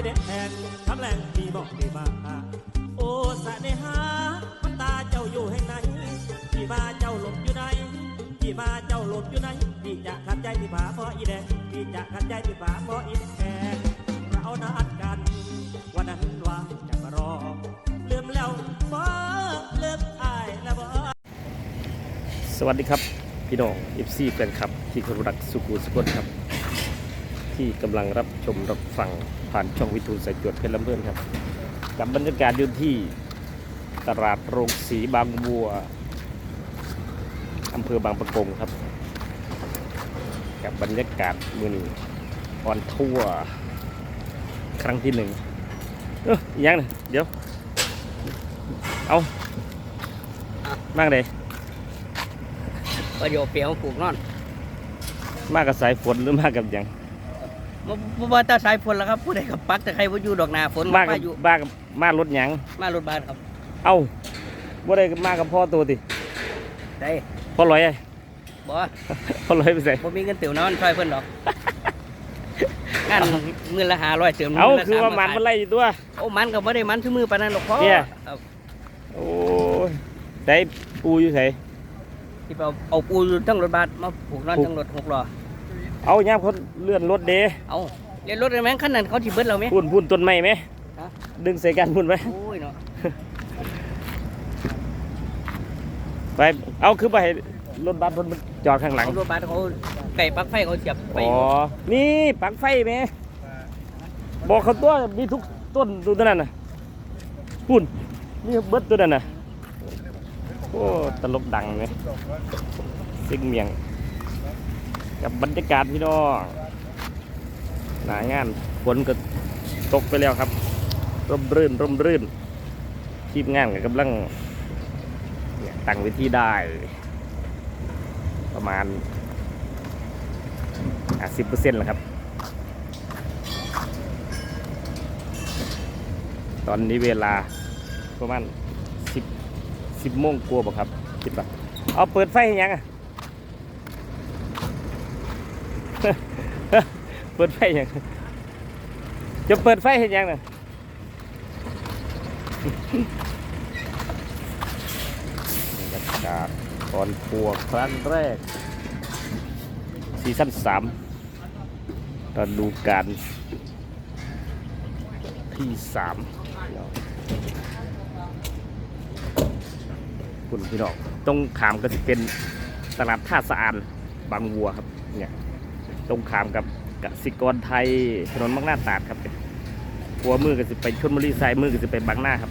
อีแดงคำแรงมีบอกดีมาโอ้สะเนหามันตาเจ้าอยู่แห่ไหนพี่มาเจ้าหลบอยู่ไหนพี่มาเจ้าหลบอยู่ไหนพี่จะขัดใจพี่ผาเพราะอีแดงพี่จะขัดใจพี่ผาเพราะอีแดงเรานัดกัน วันนั้นว่าจะมารอลืมแล้วบ่เลิกอายแล้วบ่สวัสดีครับพี่น้อง FC แฟนคลับ ที่เคารพรักสุขุสุขนครับ ที่กำลังรับชมรับฟัง ผ่านช่องวิทูสายจวดเพชรลำเพื่อนครับ กับบรรยากาศอยู่ที่ตลาดโรงสีบางบัวอำเภอบางปะกงครับ กับบรรยากาศมือนี้ออนทัวร์ครั้งที่หนึ่งเอ้ยอีกอยังนะเดี๋ยว เอามากเลยประโยชน์เปรียวปลูกนอน มากกับสายฝนหรือมากกับหยัง บ่บ่ว่าแตาสายฝนแล้วครับผู้ใดกับปักแต่ใครว่าอยู่ดอกนาฝนมากกับพายุมากกับมารถหยังมารถบัสครับ เอ้าบ่ได้มากกับพ่อตัวติได้พ่อลอยไอ้บ่พ่อลอยไปใส่บ่มีเงินเตี๋ยวนอนช่วยเพิ่นดอกงานเงินละ500เติมเอ้างิละคือว่ามัน300มันไล่อยู่ตัวโอ้มันก็บ่ได้มันทุกมือปานนั้นหรอกพ่อเนี่ยครับโอ้ยได้ปูอยู่ไสที่เอาเอาปูอยู่ทั้งรถบัสมาปลูกนอนปลูกทั้งรถหกล้อ เอาย่ามเขาเลื่อนรถเดเอาเรียนรถได้ไหมคันนั้นเขาสิเบิดเราไหม พุ่นพุ่นต้นไม้ไหมฮะ ดึงใส่กันพุ่นไหมโอ้ยเนาะไปเอาคือไปให้รถบัสรถมันจอดข้างหลังเอารถบัสเขาไก่ปลั๊กไฟเขาเสียบไปอ๋อนี่ปลั๊กไฟไหมบอกเขาตัวมีทุกต้นดูตัวนั้นน่ะพุ่นนี่เบิดตัวนั้นน่ะโอ้ตลกดังเลยซิงเมียง กับบรรยากาศพี่น้องหนางานฝนก็ตกไปแล้วครับ ร่มรื่นร่มรื่นทีมงานก็กำลังตั้งเวิธีได้ ประมาณสิบเปอร์เซ็นต์แล้วครับ ตอนนี้เวลาประมาณสิบสิบโมงกลัวาบ่ครับคิดว่าเอาเปิดไฟยังอะ เปิดไฟยังจะเปิดไฟให้ยังน่ะบรรยากาศตอนทัวร์ครั้งแรก ซีซั่นสามตอนดูการที่สามคุณพี่น้องตรงขามก็จะเป็นตลาดท่าสะอานบางวัวครับเนี่ย ตรงขามกับกสิกรไทยถนนบางหน้าตราดครับหัวมือก็จะไปชนบุรีซ้ายมือก็จะไปบางหน้าครับ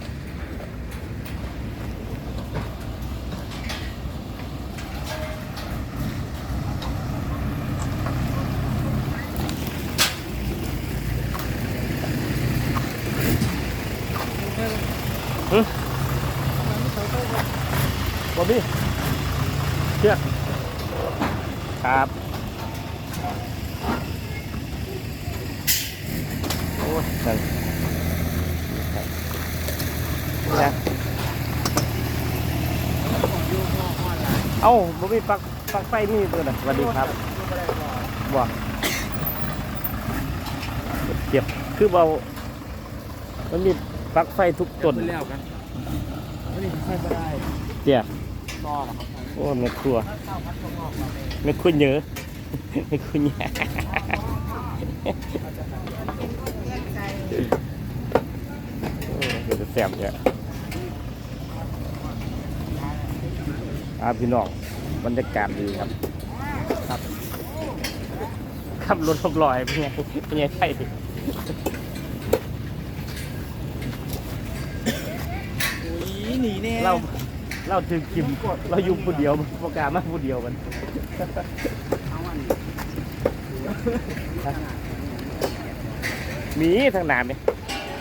บอบบี้เชือกครับ โอ้ยนั่นเนี่ย เอ้าบอบบี้ปักปักไฟนี่ตัวน่ะสวัสดีครับบ่เก็บคือเบามันมีปลั๊กไฟทุกต้นแล้วกันไม่ได้ใช้ไม่ได้เจียรอครับโอ้ไม่ครัวไม่คุยเยอะไม่คุยแย่โอ้เดี๋ยวจะแสบเนี่ย อาพี่น้องบรรยากาศดีครับ ครับขับรถหกลอยเป็นไงเป็นไงไฟอุ้ยหนีแน่เราเราถึงกิมเราอยู่ผู้เดียวโปรกล้ามาผู้เดียวมันมีทางหนานไหม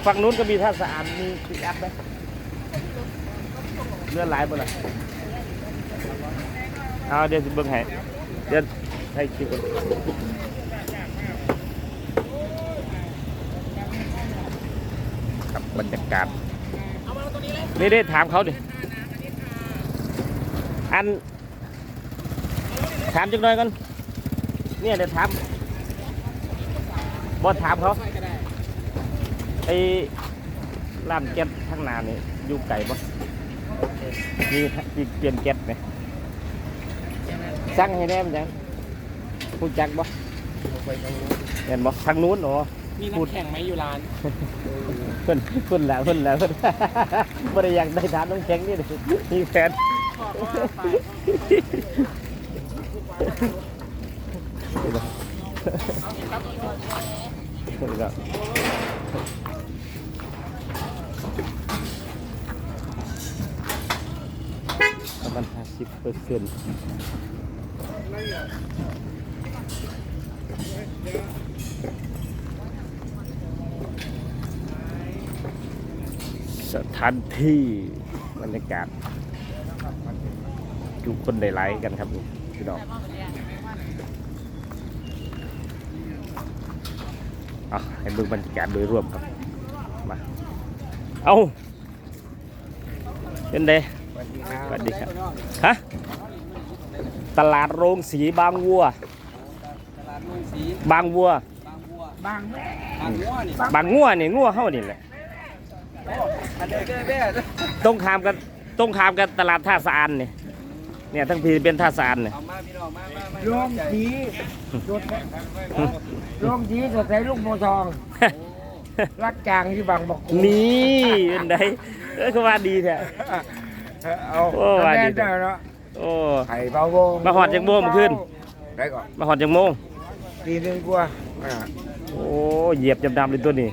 ฝั่งนู้นก็มีท่าสะอาดมีปิกอัพไหมเลื่อนหลายบ่ล่ะ เอาเดี๋ยวสิเบิ่งให้เดี๋ยวให้คิวก่อนครับบรรยากาศนี่ได้ถามเขาดิอัน ถามจังหน่อยก่อนเนี่ยเดี๋ยวถามบอถามเขาไอ้ร้านแก๊สข้างหน้านี่อยู่ไก่ปะมีมีเปลี่ยนแก๊สไหม สั่งให้แน่มันยังพูดจักบ่เห็นบ่ทางนู้นเหรอมีนักแข่งไหมอยู่ร้านเพิ่นเพิ่นแล้วเพิ่นแล้วเพิ่นบ่ได้อยากได้ทานน้ำแข็งนี่เลยมีแฟนนี่บ่เพิ่นก็ประมาณห้าสิบเปอร์เซ็นต์ สถานที่บรรยากาศทุกคนได้ไลค์กันครับพี่น้องเอาให้เบิ่งบรรยากาศโดยรวมครับ มา เอาเป็นไดสวัสดีครับ ฮะ ตลาดโรงสีบางวัว ตลาดลุงสีบางวัว บางบัวบางงัวนี่บางงัวนี่งัวเฮานี่แหละอันเด้อเด้อเด้อตรงขามกันตรงขามกันตลาดท่าสะอานนี่เนี่ยทั้งพีเป็นท่าสะอานเนี่ยเอามาพี่น้องมามามาโรงสีจุดโรงสีสดใสลูกโมทองรักจางที่บางบอกนี่เป็นไดเออคือว่าดีแท้เอาโอ้ว่าดีแน่เนาะ โอ้ไข่เบาโวงมาหอดจากโมงขึ้นได้ก่อนมาหอดจังโมงตีหนึ่งกว่าอ่าโอ้เหยียบจำดำเลยตัวนี้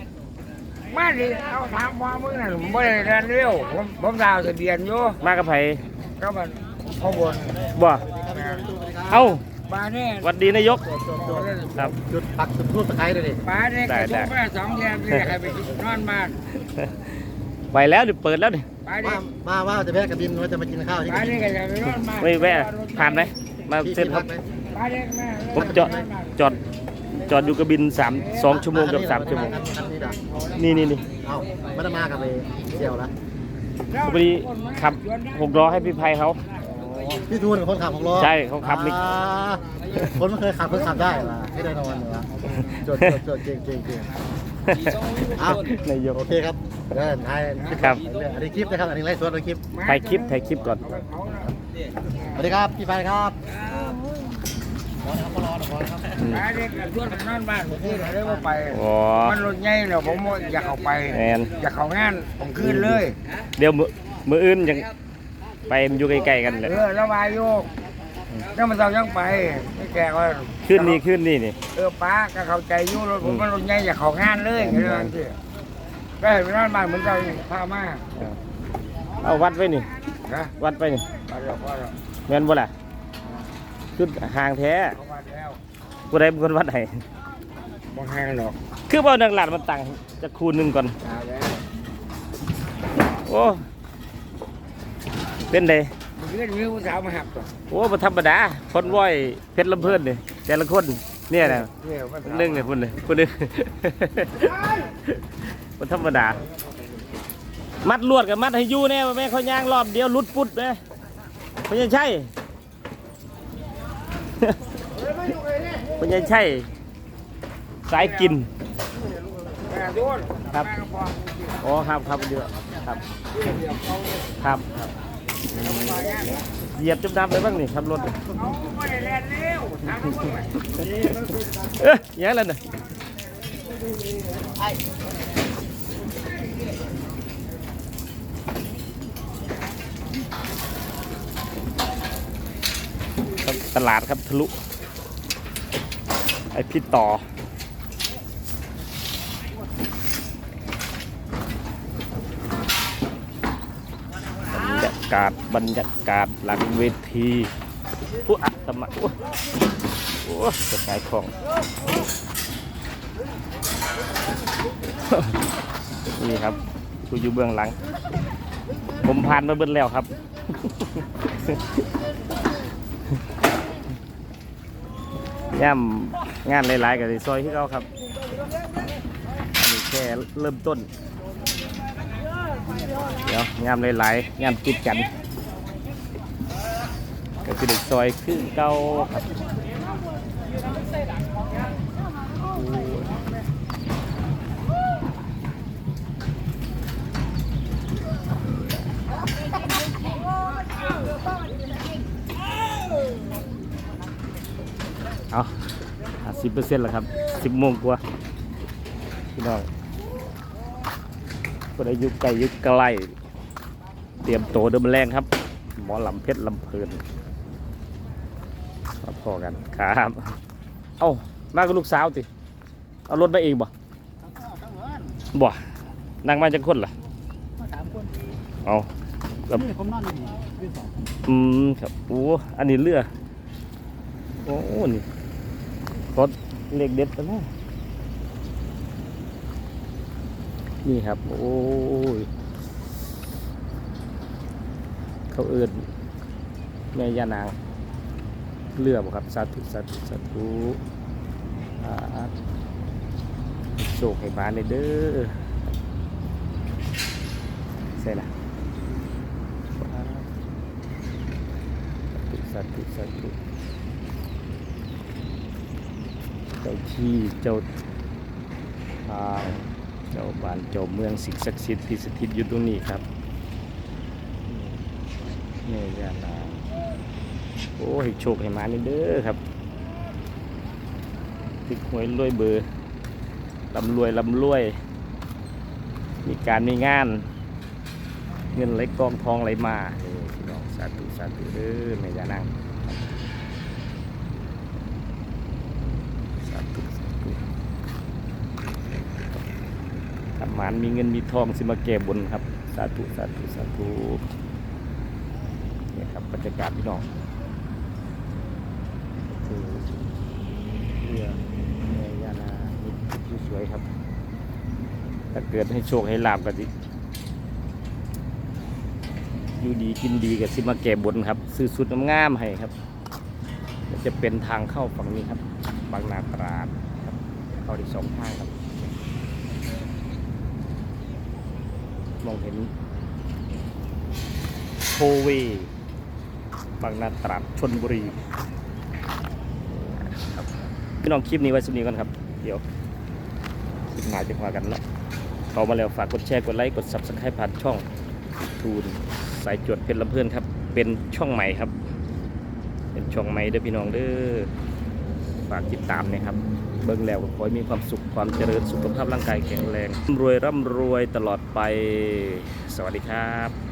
มาดิเอาถามว่ามึงนั่นผมไม่ได้เรียนเร็วผมผมดาวทะเบียนอยู่มากับไผก็มันข้างบนบ่เอ้ามาเนี่ยหวัดดีนายกครับจุดปักจุดทูบตะไคร้เลยดิมาเนี่ยได้กระได้ทุกมาสองเดือนที่ใครไปนอนบ้าน ไปแล้วเดี๋ยวเปิดแล้วดิมาดิมาว่าว่าจะแวะกับบินว่าจะมากินข้าวที่มาดิก็จะไปนอนบ้านไม่แวะผ่านไหมมาพี่เซ็นพี่คพัรับกไหมมาดิแม่ผมจอดจอดจอดอยู่กระบินสามสองชั่วโมงเกับสามชั่วโมงคันนี้ด่ะนี่นี่นี่เอ้าไม่ได้มากับไปเสี่ยวแล้วพอดีขับหกล้อให้พี่ไพเขาพี่ทูนกับคนขับของล้อใช่เขาขับมิก อ่าคนไม่เคยขับเพิ่งขับได้เหรอไม่ได้นอนเหรอจดจดจดเก่งเก่งเก่ง เอานายก โอเคครับเดินถ่ายครับ อันนี้คลิปนะครับอันนี้ไลฟ์สดอันนี้คลิปถ่ายคลิปถ่ายคลิปก่อน สวัสดีครับพี่ไฟครับรอนะครับรอนะครับอืมมาดิก็ชวนไปนอนบ้านที่ไหนได้ว่าไปอ๋อมันรถใหญ่เนาะผมอยากเข้าไป แมนอยากเข้างานผมคืนเลย เดี๋ยวมือมืออื่นยังไปมันอยู่ใกล้ๆกันเลยเออแล้ววายโยก แล้วมันเรายังไปไม่แก่ก็ขึ้นนี่ขึ้นนี่นี่เออป้าก็เข้าใจอยู่รถผมมันรถใหญ่อยากเข้างานเลยเรื่องที่ก็เห็นไปนอนบ้านเหมือนเราพามาเอาวัดไว้นี่นะวัดไปนี่ไปแล้วก็แล้วแม่นบ่ล่ะขึ้นห่างแท้เขาวัดแล้วผู้ใดเป็นคนวัดให้บ่แห้งหรอกคือบ่ดังหลาดมันตั้งจะคูณหนึงก่อนตายแล้วโอ้เป็นได มันคือมีผู้สาวมาหักตัวโอ้บ่ธรรมดาคนว้อยเพชรลำเพิ่นนี่แต่ละคนเนี่ยนะเนี่ยผู้สาวหนึ่งเนี่ยพุ่นเลยพุ่นเลยบ่ธรรมดา มัดลวดกับมัดให้อยู่แน่ว่าแม่เขาย่างรอบเดียวหลุดปุ๊ดแม่เพิ่นยังใช่เพิ่นยังใช่สายกินแม่ทุนครับแม่ก็พออ๋อครับครับเยอะครับเดี๋ยวเขาครับ เหยียบจุ่มน้ำไปบ้างนี่ครับรถเขาไม่ได้เรียนเร็วทำเขาไปเอ้ยยังไงล่ะเนี่ยตลาดครับทะลุ ไอพี่ต่อบรรยา กาศบรรยากาศหลังเวทีอุ๊ยอัตมาอุ๊ยโอ้จะขายของนี่ครับผู้อยู่เบื้องหลัง ผมผ่านมาเบิ้แล้วครับ ย่ำงานหลายๆกับซอยที่เขาครับ อันนี้แค่เริ่มต้น เดี๋ยวงามหลายๆงามกิดกัน ก็คือเด็กซอยขึ้นเก่าครับเอาสิบเปอร์เซ็นต์แล้วครับสิบโมงกว่าพี่น้อง ก็ได้ยุคไกลยุคใกล้เตรียมโตวเดิมอแรงครับ หมอลำเพชรลำเพลินมาพอกันครับเอ้ามากับลูกสาวติเอารถมาเองบ่บ่นั่งมาจังคนล่ะสามคนเอาครับนี่ผมนอนอยู่นี่ที่สองอืมครับโอ้อันนี้เรือโอ้นี่รถเล็กเด็ดไปแล้ว นี่ครับ โอ้ย เขาเอินแม่ยานางเรือบครับสาธุสาธุสาธุโชคให้บ้านเลยเด้อใช่ละสาธุสาธุเจ้าที่เจ้าทาง เจ้าบ้านเจ้าเมืองสิ่งศักดิ์สิทธิ์ที่สถิตอยู่ตรงนี้ครับนี่ยานาโอ้ให้โชคให้มานี่เด้อครับติดหวยรวยเบอร์ลำรวยลำรวย มีการมีงาน เงินไหลกองทองไหลมาเออพี่น้องสาธุสาธุเด้อแม่ยานั่งสาธุสาธุทำ หมานมีเงินมีทองสิมาแก้บนครับ สาธุสาธุสาธุนี่ครับบรรยากาศพี่น้องคือเรือยานาสวยๆครับ ถ้าเกิดให้โชคให้ลาบกันดิอยู่ดีกินดีกับสิมาแก่บนครับ ซื้อสุดงามให้ครับจะเป็นทางเข้าฝั่งนี้ครับ บางนาตราดครับ เข้าที่สองทางครับ มองเห็นโทเวย์บางนาตราดชนบุรีครับพี่น้องคลิปนี้ไว้สำนีก่อนครับ เดี๋ยวคลิปหน้าจะมากันแล้วเข้ามาแล้วฝากกดแชร์กดไลค์กด subscribe ผ่านช่องทูนสายจวดเพชรลำเพื่อนครับ เป็นช่องใหม่ครับ เป็นช่องใหม่เด้อพี่น้องเด้อฝากติดตามนะครับ เบิ่งแล้วก็ขอให้มีความสุขความเจริญสุขภาพร่างกายแข็งแรงร่ำรวยร่ำรวยตลอดไป สวัสดีครับ